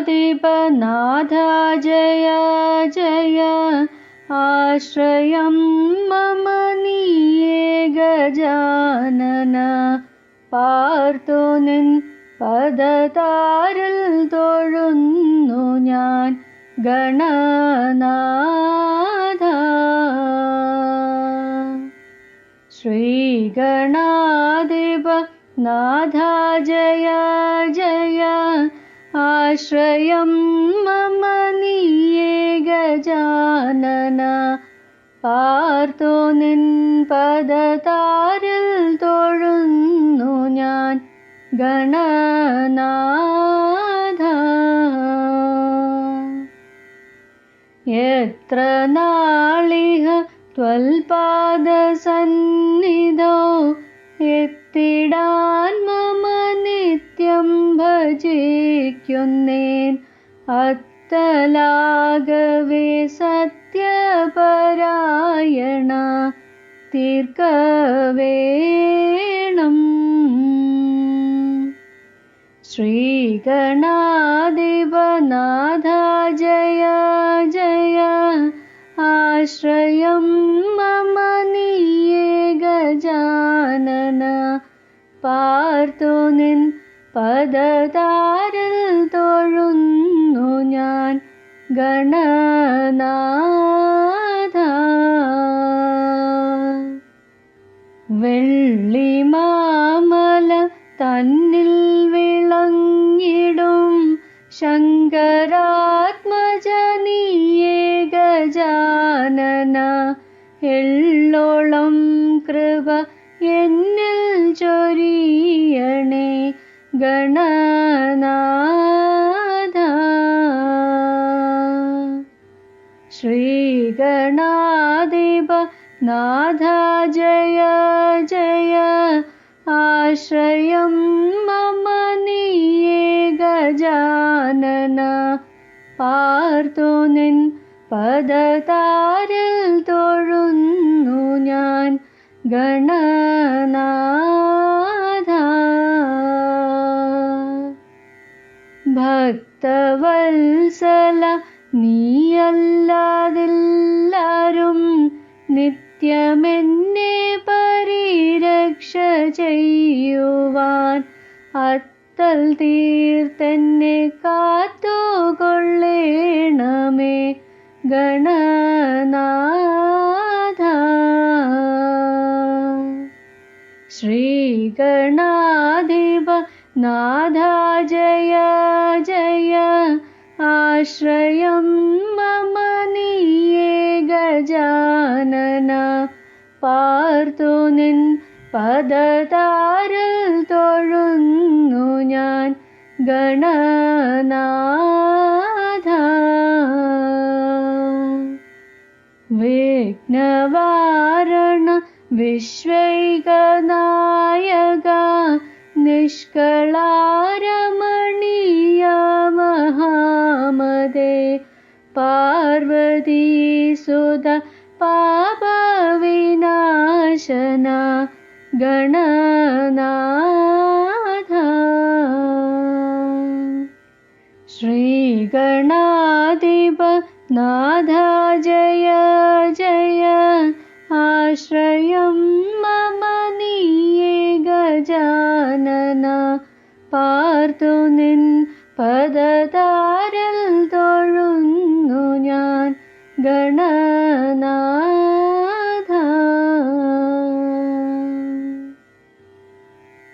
श्रीगणाधिपनाथ जय जय आश्रयं मम നീയേ ഗജാനന പാർത്തു നിൻ പദതാരിൽ തൊഴുന്നു ഞാൻ ഗണനാഥ ശ്രീഗണാധിപ നാഥ ജയ ജയ ആശ്രയം മമ നീയേ ഗജാനന പാർത്തു നിൻ പദതാരിൽ തൊഴുന്നു ഞാൻ ഗണനാഥ എത്ര നാളിഹ ത്വൽപാദസന്നിധോ അത്തലാകവേ സത്യപരായണ തീർക്കവേണം ശ്രീഗണാധിപനാഥ ജയ ജയ ആശ്രയം മമ നീയേ ഗജാനന പാർത്തു നിൻ പദതാരിൽ തൊഴുന്നു ഞാൻ ഗണനാഥ. വെള്ളിമാമല തന്നിൽ വിളങ്ങിടും ശങ്കരാത്മജനീയേ ഗജാനന എള്ളോളം കൃപ എന്നിൽ ചൊരിയണേ ഗണനാഥ ശ്രീഗണാധിപ നാഥ ജയ ജയ ആശ്രയം മമ നീയേ ഗജാനന പാർത്തു നിൻ പദതാരിൽ തൊഴുന്നു ഞാൻ ഗണനാഥ ഭക്തവത്സല നീയല്ലാതെല്ലാരും നിത്യമെന്നെ പരിരക്ഷ ചെയ്യുവാൻ അത്തൽ തീർത്തെന്നെ കാത്തുകൊള്ളേണമേ ഗണനാഥ. ശ്രീഗണാധിപ നാഥ ജയ. ആശ്രയം മമ നീയേ ഗജാനന പാർത്തു നിൻ പദതാരിൽ തൊഴുന്നു ഞാൻ ഗണനാഥ വിഘ്നവാരണ വിശ്വൈകനായക നിഷ്കളാരമണീയ पार्वती सुदा पविनाशना श्रीगणाधिप श्रीगणादिपनाथ जय। जय आश्रयं मम ममनिये गजानन। पार्थनिन् ಗಣ